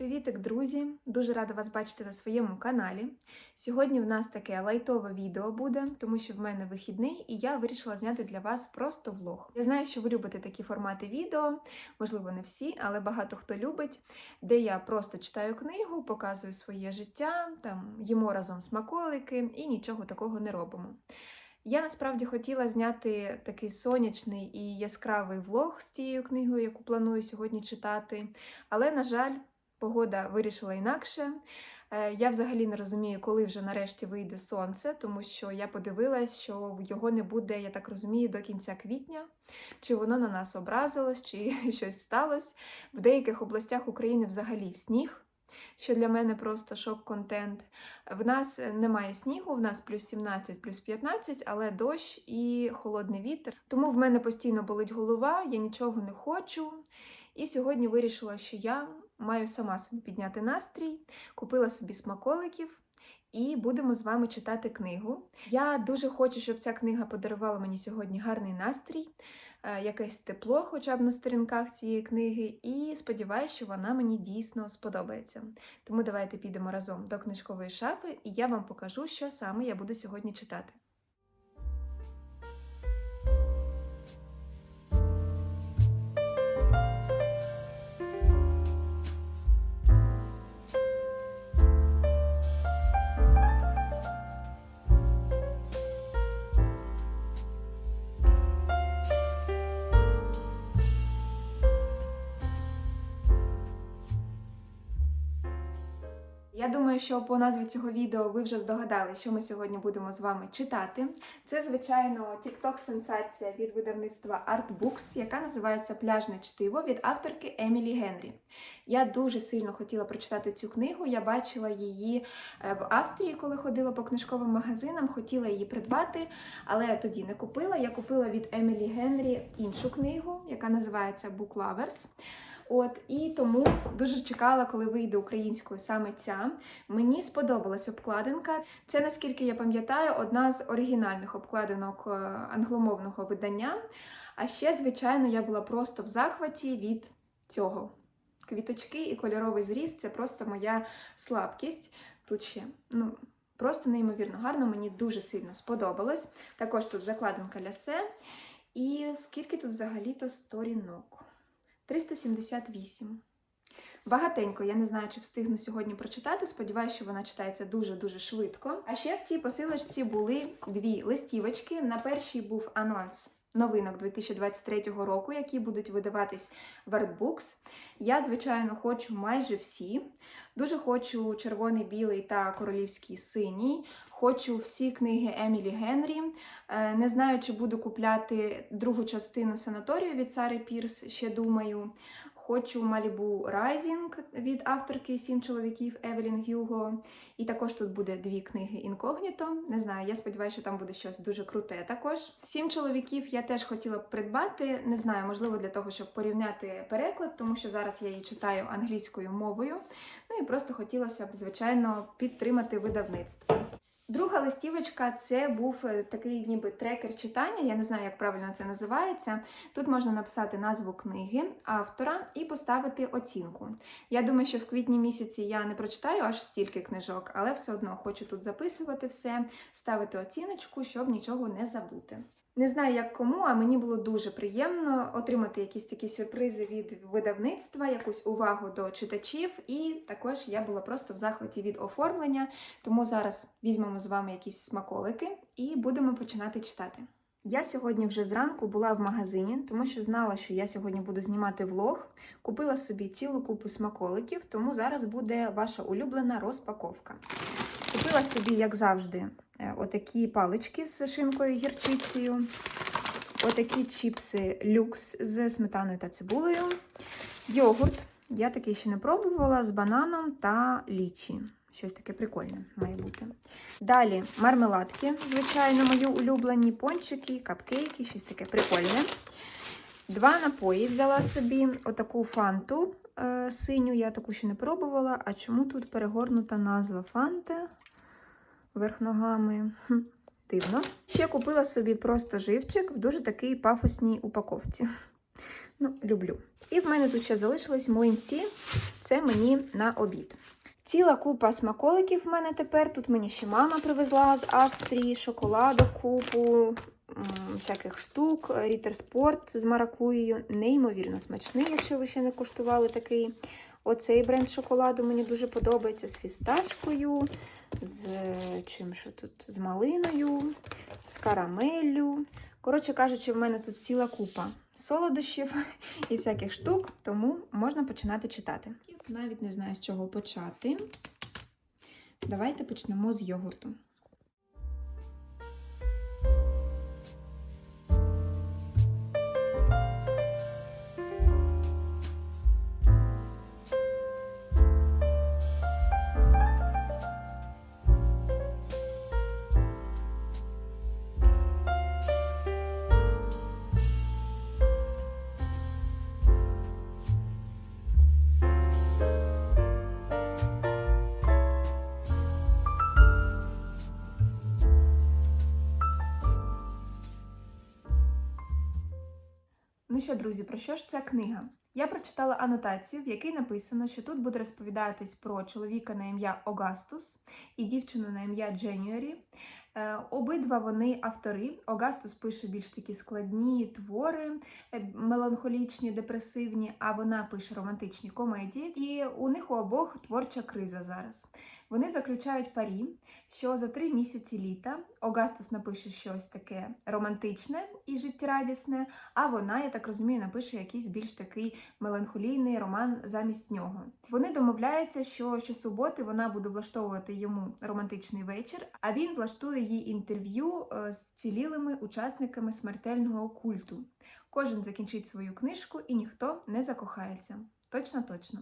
Привітик, друзі! Дуже рада вас бачити на своєму каналі. Сьогодні в нас таке лайтове відео буде, тому що в мене вихідний, і я вирішила зняти для вас просто влог. Я знаю, що ви любите такі формати відео, можливо, не всі, але багато хто любить, де я просто читаю книгу, показую своє життя, там їмо разом смаколики і нічого такого не робимо. Я насправді хотіла зняти такий сонячний і яскравий влог з цією книгою, яку планую сьогодні читати. Але, на жаль, погода вирішила інакше. Е, Я взагалі не розумію, коли вже нарешті вийде сонце, тому що я подивилась, що його не буде, я так розумію, до кінця квітня. Чи воно на нас образилось, чи щось сталося. В деяких областях України взагалі сніг. Що для мене просто шок-контент. В нас немає снігу, в нас плюс 17, плюс 15, але дощ і холодний вітер. Тому в мене постійно болить голова, я нічого не хочу. І сьогодні вирішила, що я маю сама собі підняти настрій, купила собі смаколиків. І будемо з вами читати книгу. Я дуже хочу, щоб ця книга подарувала мені сьогодні гарний настрій, е, якесь тепло, хоча б на сторінках цієї книги, і сподіваюся, що вона мені дійсно сподобається. Тому давайте підемо разом до книжкової шафи, і я вам покажу, що саме я буду сьогодні читати. Я думаю, що по назві цього відео ви вже здогадали, що ми сьогодні будемо з вами читати. Це, звичайно, TikTok-сенсація від видавництва Artbooks, яка називається Пляжне чтиво від авторки Емілі Генрі. Я дуже сильно хотіла прочитати цю книгу. Я бачила її е, в Австрії, коли ходила по книжковим магазинам, хотіла її придбати, але тоді не купила. Я купила від Емілі Генрі іншу книгу, яка називається Book Lovers. От і тому дуже чекала, коли вийде українською саме ця. Мені сподобалась обкладинка. Це, наскільки я пам'ятаю, одна з оригінальних обкладинок е, англомовного видання. А ще, звичайно, я була просто в захваті від цього. Квіточки і кольоровий зріст це просто моя слабкість. Тут ще, ну. Просто неймовірно гарно, мені дуже сильно сподобалось. Також тут закладинка лясе. І скільки тут взагалі-то сторінок? 378. Багатенько, я не знаю, чи встигну сьогодні прочитати. Сподіваюся, що вона читається дуже-дуже швидко. А ще в цій посилочці були дві листівочки. На першій був анонс новинок 2023 року, які будуть видаватись в Artbooks. Я, звичайно, хочу майже всі. Дуже хочу червоний, білий та королівський синій. Хочу всі книги Емілі Генрі. Е, Не знаю, чи буду купляти другу частину санаторію від Сари Пірс, ще думаю. Хочу Малібу Райзінг від авторки Сім чоловіків Евелін Гюго. І також тут буде дві книги інкогніто. Не знаю, я сподіваюся, що там буде щось дуже круте також. Сім чоловіків я теж хотіла б придбати. Не знаю, можливо, для того, щоб порівняти переклад, тому що зараз я її читаю англійською мовою. Ну і просто хотілося б, звичайно, підтримати видавництво. Друга листівочка це був е, такий ніби трекер читання, я не знаю, як правильно це називається. Тут можна написати назву книги, автора і поставити оцінку. Я думаю, що в квітні місяці я не прочитаю аж стільки книжок, але все одно хочу тут записувати все, ставити оціночку, щоб нічого не забути. Не знаю, як кому, а мені було дуже приємно отримати якісь такі сюрпризи від видавництва, якусь увагу до читачів, і також я була просто в захваті від оформлення. Тому зараз візьмемо з вами якісь смаколики і будемо починати читати. Я сьогодні вже зранку була в магазині, тому що знала, що я сьогодні буду знімати влог. Купила собі цілу купу смаколиків, тому зараз буде ваша улюблена розпаковка. Купила собі, як завжди, отакі палички з шинкою гірчицею, отакі чіпси люкс з сметаною та цибулею, йогурт. Я такий ще не пробувала з бананом та лічі. Щось таке прикольне має бути. Далі мармеладки, звичайно, мої улюблені пончики, капкейки, щось таке прикольне. Два напої взяла собі отаку фанту е, синю, я таку ще не пробувала. А чому тут перегорнута назва фанти верх ногами? Хм, дивно. Ще купила собі просто живчик в дуже такій пафосній упаковці. Ну, люблю. І в мене тут ще залишились млинці. Це мені на обід. Ціла купа смаколиків в мене тепер. Тут мені ще мама привезла з Австрії, шоколаду, купу всяких штук. Рітер Спорт з маракуєю. Неймовірно смачний, якщо ви ще не куштували такий. Оцей бренд шоколаду мені дуже подобається з фісташкою, з чим що тут? З малиною, з карамеллю. Коротше кажучи, в мене тут ціла купа солодощів і всяких штук, тому можна починати читати. Навіть не знаю, з чого почати. Давайте почнемо з йогурту. Ну що, друзі, про що ж ця книга? Я прочитала анотацію, в якій написано, що тут буде розповідатись про чоловіка на ім'я Огастус і дівчину на ім'я Дженюарі. Е, Обидва вони автори. Огастус пише більш такі складні твори, е, меланхолічні, депресивні, а вона пише романтичні комедії. І у них у обох творча криза зараз. Вони заключають парі, що за три місяці літа Огастус напише щось таке романтичне і життєрадісне, а вона, я так розумію, напише якийсь більш такий меланхолійний роман замість нього. Вони домовляються, що щосуботи вона буде влаштовувати йому романтичний вечір, а він влаштує їй інтерв'ю е, з цілілими учасниками смертельного культу. Кожен закінчить свою книжку і ніхто не закохається. Точно, точно.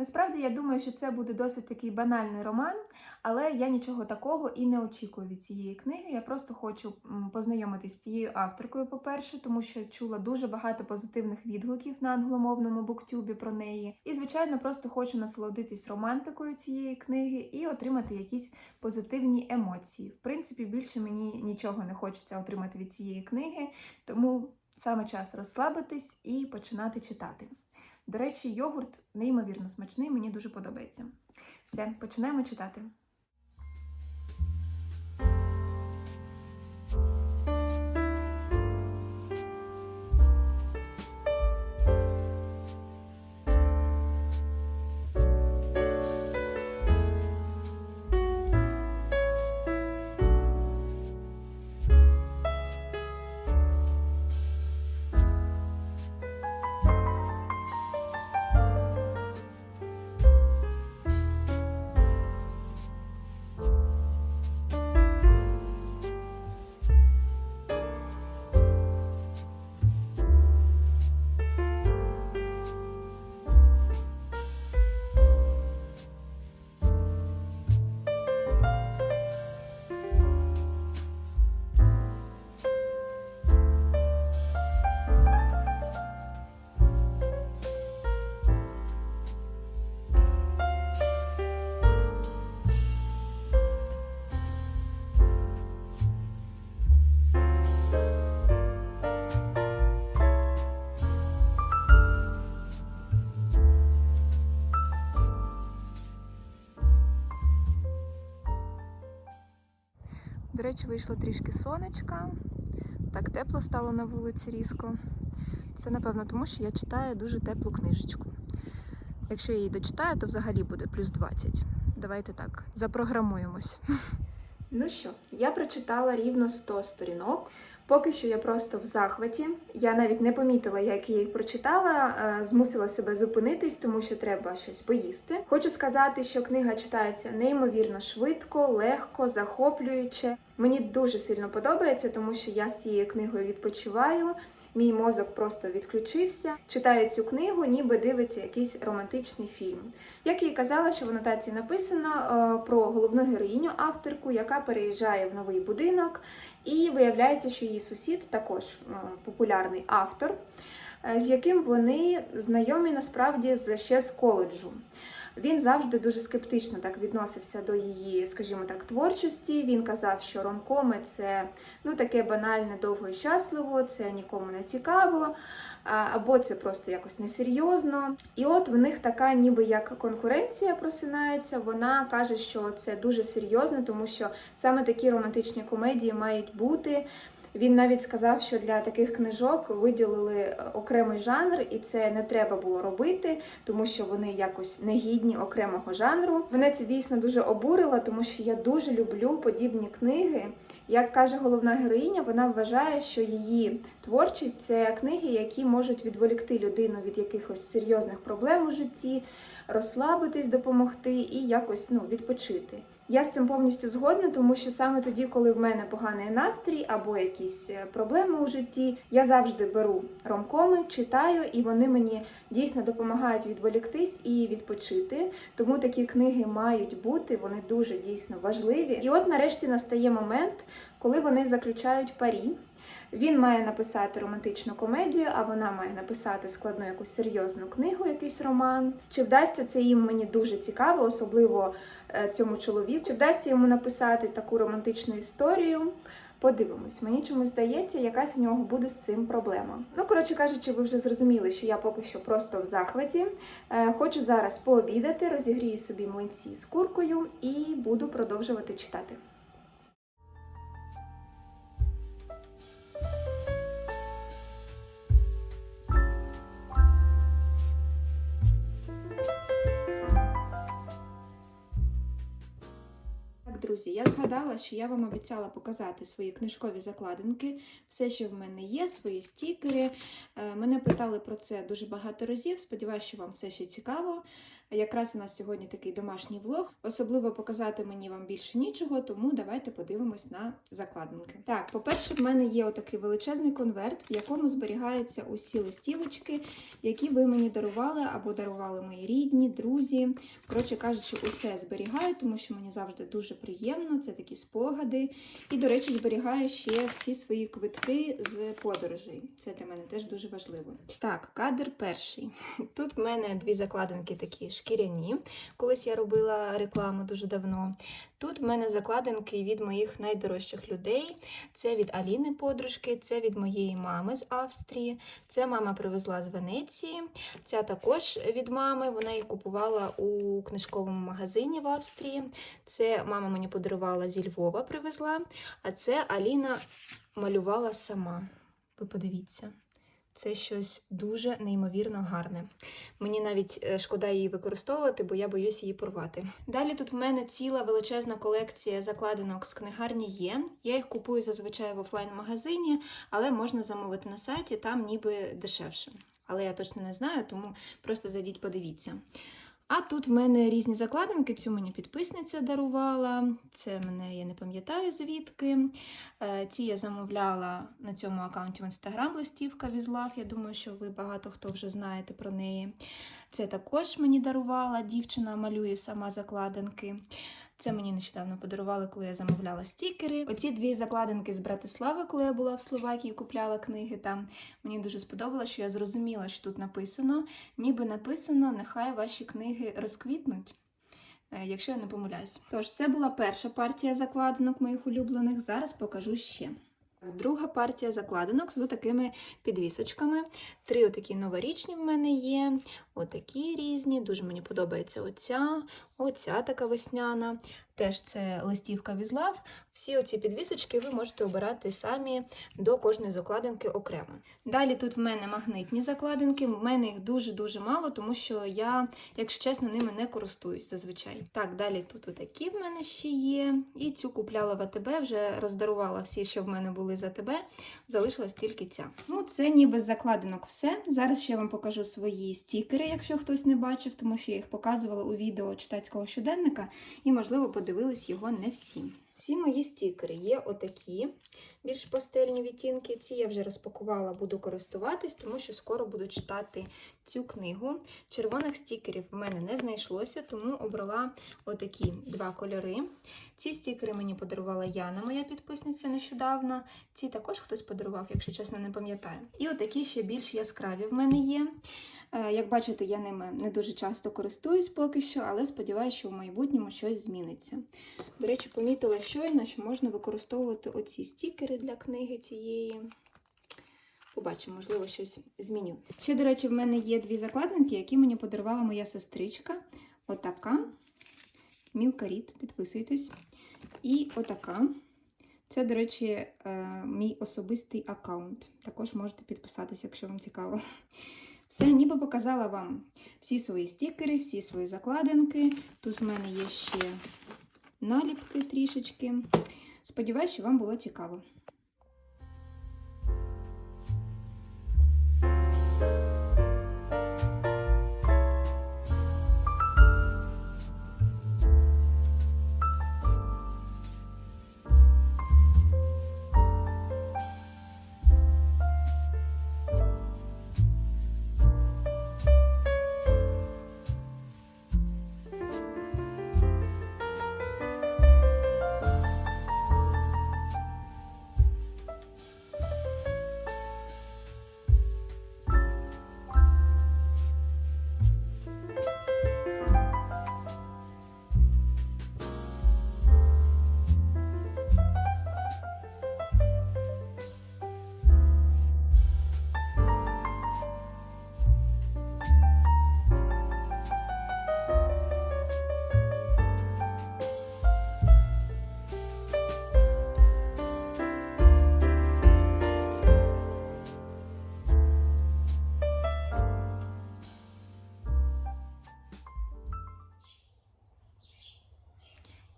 Насправді я думаю, що це буде досить такий банальний роман, але я нічого такого і не очікую від цієї книги. Я просто хочу м, познайомитись з цією авторкою, по-перше, тому що чула дуже багато позитивних відгуків на англомовному буктюбі про неї. І, звичайно, просто хочу насолодитись романтикою цієї книги і отримати якісь позитивні емоції. В принципі, більше мені нічого не хочеться отримати від цієї книги, тому саме час розслабитись і починати читати. До речі, йогурт неймовірно смачний, мені дуже подобається. Все, починаємо читати. До речі, вийшло трішки сонечка. Так тепло стало на вулиці різко. Це, напевно, тому що я читаю дуже теплу книжечку. Якщо я її дочитаю, то взагалі буде плюс 20. Давайте так, запрограмуємось. Ну що, я прочитала рівно 100 сторінок. Поки що я просто в захваті. Я навіть не помітила, як я їх прочитала, е, змусила себе зупинитись, тому що треба щось поїсти. Хочу сказати, що книга читається неймовірно швидко, легко, захоплююче. Мені дуже сильно подобається, тому що я з цією книгою відпочиваю. Мій мозок просто відключився. Читаю цю книгу, ніби дивиться якийсь романтичний фільм. Як я і казала, що в анотації написано е, про головну героїню авторку, яка переїжджає в новий будинок, і виявляється, що її сусід також е, популярний автор, е, з яким вони знайомі насправді ще з коледжу. Він завжди дуже скептично так відносився до її, скажімо так, творчості. Він казав, що ромкоми це ну таке банальне, довго і щасливо, це нікому не цікаво, або це просто якось несерйозно. І от в них така, ніби як конкуренція просинається. Вона каже, що це дуже серйозно, тому що саме такі романтичні комедії мають бути. Він навіть сказав, що для таких книжок виділили е, окремий жанр, і це не треба було робити, тому що вони якось не гідні окремого жанру. Мене це дійсно дуже обурило, тому що я дуже люблю подібні книги. Як каже головна героїня, вона вважає, що її творчість це книги, які можуть відволікти людину від якихось серйозних проблем у житті, розслабитись, допомогти і якось ну, відпочити. Я з цим повністю згодна, тому що саме тоді, коли в мене поганий настрій або якісь е, проблеми у житті, я завжди беру ромкоми, читаю, і вони мені дійсно допомагають відволіктись і відпочити. Тому такі книги мають бути, вони дуже дійсно важливі. І от нарешті настає момент, коли вони заключають парі. Він має написати романтичну комедію, а вона має написати складну якусь серйозну книгу, якийсь роман. Чи вдасться це їм мені дуже цікаво, особливо е, цьому чоловіку. Чи вдасться йому написати таку романтичну історію? Подивимось, мені чомусь здається, якась в нього буде з цим проблема. Ну, коротше кажучи, ви вже зрозуміли, що я поки що просто в захваті. Е, Хочу зараз пообідати, розігрію собі млинці з куркою і буду продовжувати читати. Друзі, я згадала, що я вам обіцяла показати свої книжкові закладинки, все, що в мене є, свої стікери. Е, Мене питали про це дуже багато разів. Сподіваюся, що вам все ще цікаво. Якраз у нас сьогодні такий домашній влог. Особливо показати мені вам більше нічого, тому давайте подивимось на закладинки. Так, по-перше, в мене є отакий величезний конверт, в якому зберігаються усі листівочки, які ви мені дарували або дарували мої рідні, друзі. Коротше кажучи, усе зберігаю, тому що мені завжди дуже приємно. Це такі спогади. І, до речі, зберігаю ще всі свої квитки з подорожей. Це для мене теж дуже важливо. Так, кадр перший. Тут в мене дві закладинки такі шкіряні. Колись я робила рекламу дуже давно. Тут в мене закладинки від моїх найдорожчих людей. Це від Аліни подружки, це від моєї мами з Австрії. Це мама привезла з Венеції. Ця також від мами. Вона її купувала у книжковому магазині в Австрії. Це мама мені подарувала зі Львова, привезла. А це Аліна малювала сама. Ви подивіться. Це щось дуже неймовірно гарне. Мені навіть е, шкода її використовувати, бо я боюсь її порвати. Далі тут в мене ціла величезна колекція закладинок з книгарні є. Я їх купую зазвичай в офлайн-магазині, але можна замовити на сайті, там ніби дешевше. Але я точно не знаю, тому просто зайдіть, подивіться. А тут в мене різні закладинки, цю мені підписниця дарувала. Це мене я не пам'ятаю звідки. Е, Ці я замовляла на цьому аккаунті в інстаграм листівка Візлав. Я думаю, що ви багато хто вже знаєте про неї. Це також мені дарувала дівчина, малює сама закладинки. Це мені нещодавно подарували, коли я замовляла стікери. Оці дві закладинки з Братислави, коли я була в Словакії, купляла книги там. Мені дуже сподобалося, що я зрозуміла, що тут написано. Ніби написано, нехай ваші книги розквітнуть. е, Якщо я не помиляюсь. Тож, це була перша партія закладинок моїх улюблених. Зараз покажу ще. Друга партія закладинок з такими підвісочками. Три отакі новорічні в мене є. Отакі різні. Дуже мені подобається оця, оця така весняна. Теж це листівка візлав. Всі оці підвісочки ви можете обирати самі до кожної закладинки окремо. Далі тут в мене магнитні закладинки. В мене їх дуже-дуже мало, тому що я, якщо чесно, ними не користуюсь зазвичай. Так, далі тут отакі в мене ще є. І цю купляла в АТБ, вже роздарувала всі, що в мене були з АТБ. Залишилась тільки ця. Ну, це ніби з закладинок все. Зараз ще вам покажу свої стікери, якщо хтось не бачив, тому що я їх показувала у відео читацького щоденника, і, можливо, подивились його не всі. Всі мої стікери є отакі, більш пастельні відтінки. Ці я вже розпакувала, буду користуватись, тому що скоро буду читати цю книгу. Червоних стікерів в мене не знайшлося, тому обрала отакі два кольори. Ці стікери мені подарувала Яна, моя підписниця нещодавно. Ці також хтось подарував, якщо чесно, не пам'ятаю. І отакі ще більш яскраві в мене є. Е, Як бачите, я ними не дуже часто користуюсь поки що, але сподіваюся, що в майбутньому щось зміниться. До речі, помітила щойно, що можна використовувати оці стікери для книги цієї. Побачимо, можливо, щось зміню. Ще, до речі, в мене є дві закладинки, які мені подарувала моя сестричка. Отака. Мілка Рід, підписуйтесь. І отака. Це, до речі, е, мій особистий аккаунт. Також можете підписатися, якщо вам цікаво. Все, ніби показала вам всі свої стікери, всі свої закладинки. Тут в мене є ще наліпки трішечки. Сподіваюсь, що вам було цікаво.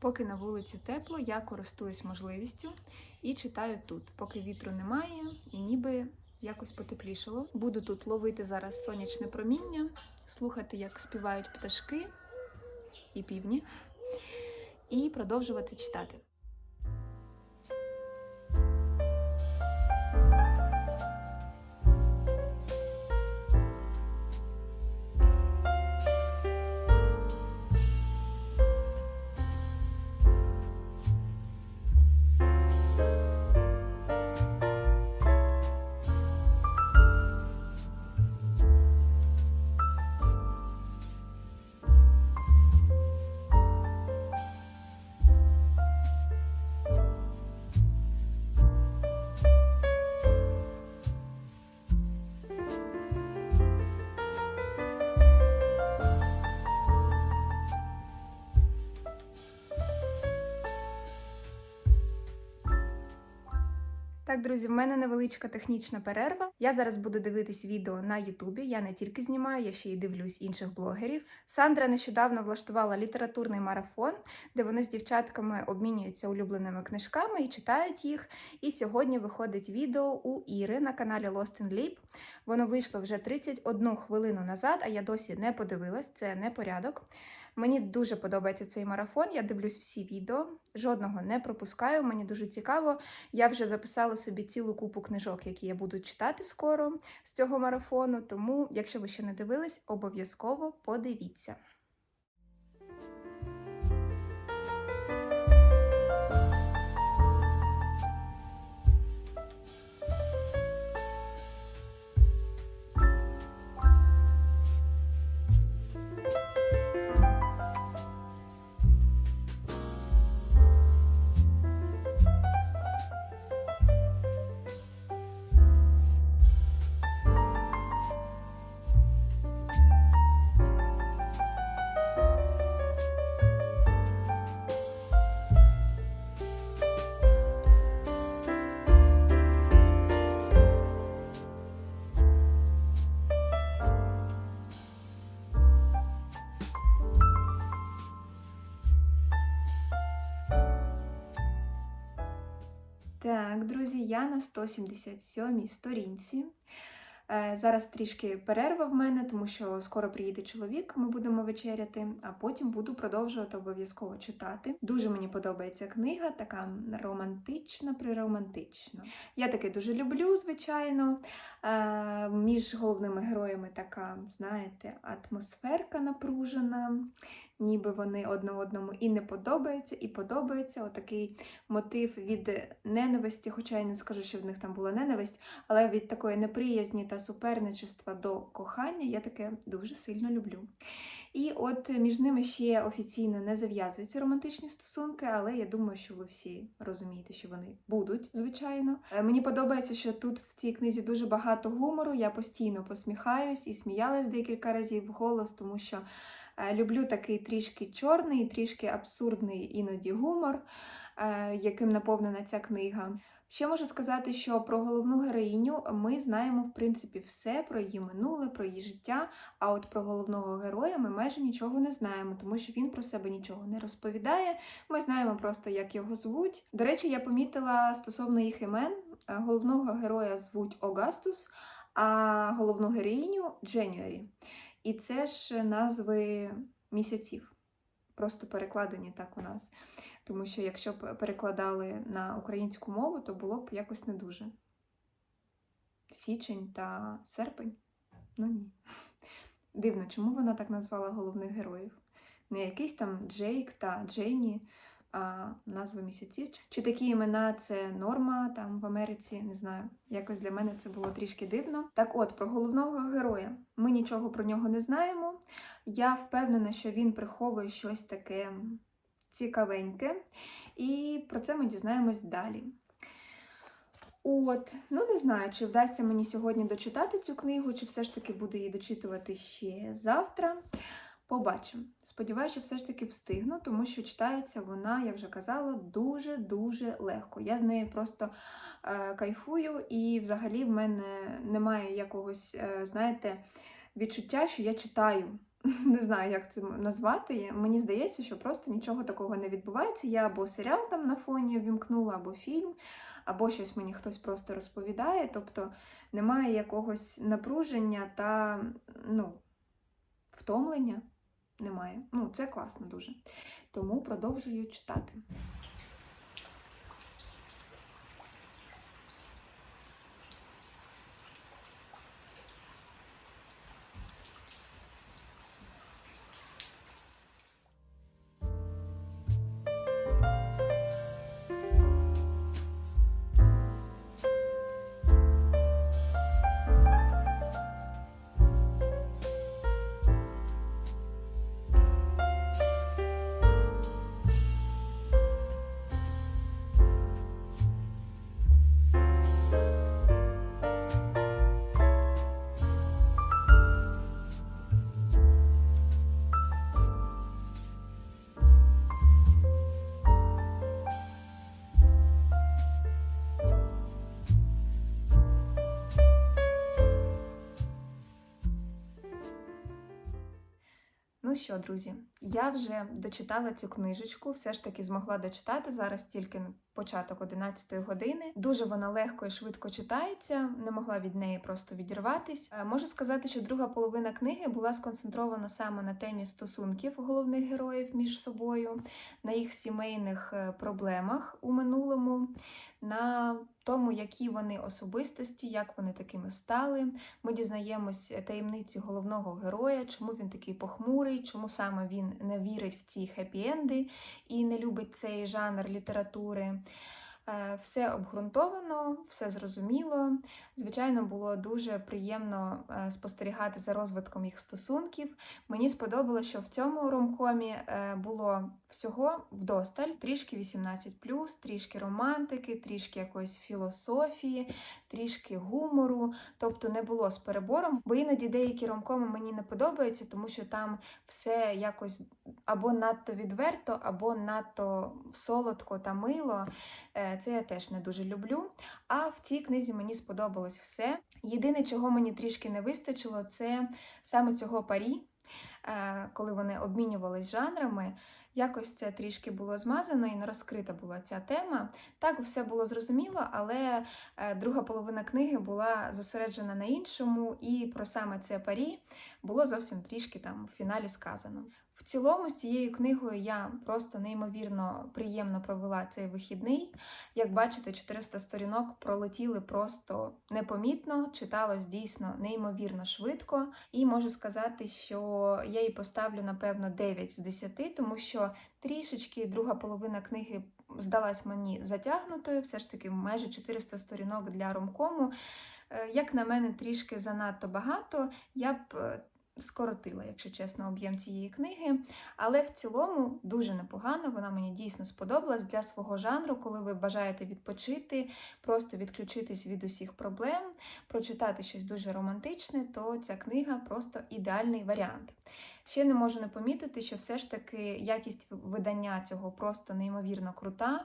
Поки на вулиці тепло, я користуюсь можливістю і читаю тут, поки вітру немає, і ніби якось потеплішало. Буду тут ловити зараз сонячне проміння, слухати, як співають пташки і півні, і продовжувати читати. Так, друзі, в мене невеличка технічна перерва. Я зараз буду дивитись відео на Ютубі. Я не тільки знімаю, я ще й дивлюсь інших блогерів. Сандра нещодавно влаштувала літературний марафон, де вони з дівчатками обмінюються улюбленими книжками і читають їх. І сьогодні виходить відео у Іри на каналі Lost in Leap. Воно вийшло вже 31 хвилину назад, а я досі не подивилась, це не порядок. Мені дуже подобається цей марафон. Я дивлюсь всі відео, жодного не пропускаю. Мені дуже цікаво. Я вже записала собі цілу купу книжок, які я буду читати скоро з цього марафону. Тому, якщо ви ще не дивились, обов'язково подивіться. Так, друзі, я на 177-й сторінці. Е, Зараз трішки перерва в мене, тому що скоро приїде чоловік, ми будемо вечеряти, а потім буду продовжувати обов'язково читати. Дуже мені подобається книга, така романтична, приромантична. Я таке дуже люблю, звичайно. Е, Між головними героями така, знаєте, атмосферка напружена, ніби вони одне одному і не подобаються, і подобаються. Отакий мотив від ненависті, хоча я не скажу, що в них там була ненависть, але від такої неприязні та суперничества до кохання я таке дуже сильно люблю. І от між ними ще офіційно не зав'язуються романтичні стосунки, але я думаю, що ви всі розумієте, що вони будуть, звичайно. Е, Мені подобається, що тут в цій книзі дуже багато гумору. Я постійно посміхаюсь і сміялась декілька разів вголос, тому що люблю такий трішки чорний, трішки абсурдний іноді гумор, е, яким наповнена ця книга. Ще можу сказати, що про головну героїню ми знаємо в принципі все про її минуле, про її життя. А от про головного героя ми майже нічого не знаємо, тому що він про себе нічого не розповідає. Ми знаємо просто, як його звуть. До речі, я помітила стосовно їх імен. е, Головного героя звуть Огастус, а головну героїню Дженюарі. І це ж назви місяців, просто перекладені так у нас. Тому що якщо б перекладали на українську мову, то було б якось не дуже. Січень та серпень? Ну ні. Дивно, чому вона так назвала головних героїв? Не якийсь там Джейк та Джейні, а назви місяців. Чи такі імена це норма там в Америці? Не знаю. Якось для мене це було трішки дивно. Так от, про головного героя. Ми нічого про нього не знаємо. Я впевнена, що він приховує щось таке цікавеньке, і про це ми дізнаємось далі. От, ну не знаю, чи вдасться мені сьогодні дочитати цю книгу, чи все ж таки буду її дочитувати ще завтра. Побачимо. Сподіваюся, що все ж таки встигну, тому що читається вона, я вже казала, дуже-дуже легко. Я з нею просто е, кайфую, і взагалі в мене немає якогось, е, знаєте, відчуття, що я читаю. Не знаю, як це назвати. Мені здається, що просто нічого такого не відбувається. Я або серіал там на фоні вімкнула, або фільм, або щось мені хтось просто розповідає. Тобто немає якогось напруження та ну, втомлення. Немає. Ну, це класно дуже. Тому продовжую читати. Ну що, друзі, я вже дочитала цю книжечку, все ж таки змогла дочитати зараз тільки початок 11 години. Дуже вона легко і швидко читається, не могла від неї просто відірватись. Е, Можу сказати, що друга половина книги була сконцентрована саме на темі стосунків головних героїв між собою, на їх сімейних е, проблемах у минулому, на тому, які вони особистості, як вони такими стали. Ми дізнаємось таємниці головного героя, чому він такий похмурий, чому саме він не вірить в ці хеппі-енди і не любить цей жанр літератури. Е, Все обґрунтовано, все зрозуміло. Звичайно, було дуже приємно е, спостерігати за розвитком їх стосунків. Мені сподобалося, що в цьому ромкомі е, було всього вдосталь, трішки 18+, трішки романтики, трішки якоїсь філософії, трішки гумору. Тобто не було з перебором, бо іноді деякі ромкоми мені не подобаються, тому що там все якось або надто відверто, або надто солодко та мило. Е, Це я теж не дуже люблю. А в цій книзі мені сподобалось все. Єдине, чого мені трішки не вистачило, це саме цього парі, е, коли вони обмінювались жанрами. Якось це трішки було змазано і не розкрита була ця тема. Так, все було зрозуміло, але е, друга половина книги була зосереджена на іншому, і про саме це парі було зовсім трішки там в фіналі сказано. В цілому з цією книгою я просто неймовірно приємно провела цей вихідний. Як бачите, 400 сторінок пролетіли просто непомітно, читалось дійсно неймовірно швидко. І можу сказати, що я їй поставлю, напевно, 9 з 10, тому що трішечки друга половина книги здалась мені затягнутою, все ж таки майже 400 сторінок для ромкому. Е, Як на мене, трішки занадто багато. Я б е, скоротила, якщо чесно, об'єм цієї книги. Але в цілому дуже непогано, вона мені дійсно сподобалась для свого жанру, коли ви бажаєте відпочити, просто відключитись від усіх проблем, прочитати щось дуже романтичне, то ця книга просто ідеальний варіант. Ще не можу не помітити, що все ж таки якість видання цього просто неймовірно крута.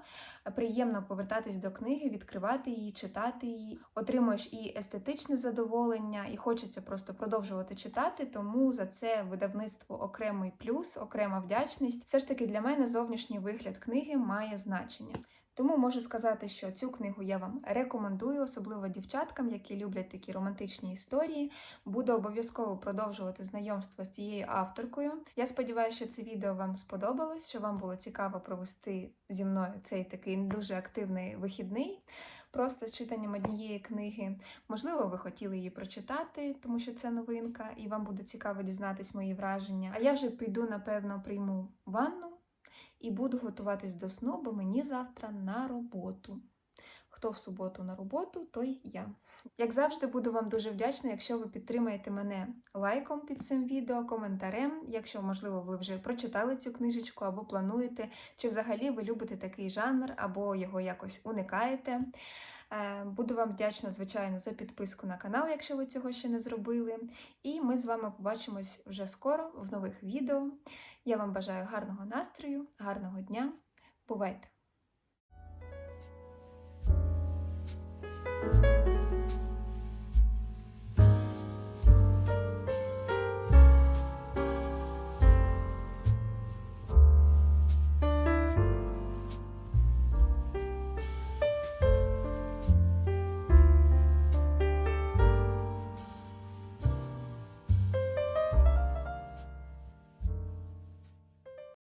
Приємно повертатись до книги, відкривати її, читати її. Отримуєш і естетичне задоволення, і хочеться просто продовжувати читати. Тому за це видавництво окремий плюс, окрема вдячність. Все ж таки для мене зовнішній вигляд книги має значення. Тому можу сказати, що цю книгу я вам рекомендую, особливо дівчаткам, які люблять такі романтичні історії. Буду обов'язково продовжувати знайомство з цією авторкою. Я сподіваюся, що це відео вам сподобалось, що вам було цікаво провести зі мною цей такий дуже активний вихідний. Просто з читанням однієї книги. Можливо, ви хотіли її прочитати, тому що це новинка, і вам буде цікаво дізнатись мої враження. А я вже піду, напевно, прийму ванну і буду готуватись до сну, бо мені завтра на роботу. Хто в суботу на роботу, той я. Як завжди, буду вам дуже вдячна, якщо ви підтримаєте мене лайком під цим відео, коментарем, якщо, можливо, ви вже прочитали цю книжечку або плануєте, чи взагалі ви любите такий жанр, або його якось уникаєте. Е, Буду вам вдячна, звичайно, за підписку на канал, якщо ви цього ще не зробили. І ми з вами побачимось вже скоро в нових відео. Я вам бажаю гарного настрою, гарного дня. Бувайте!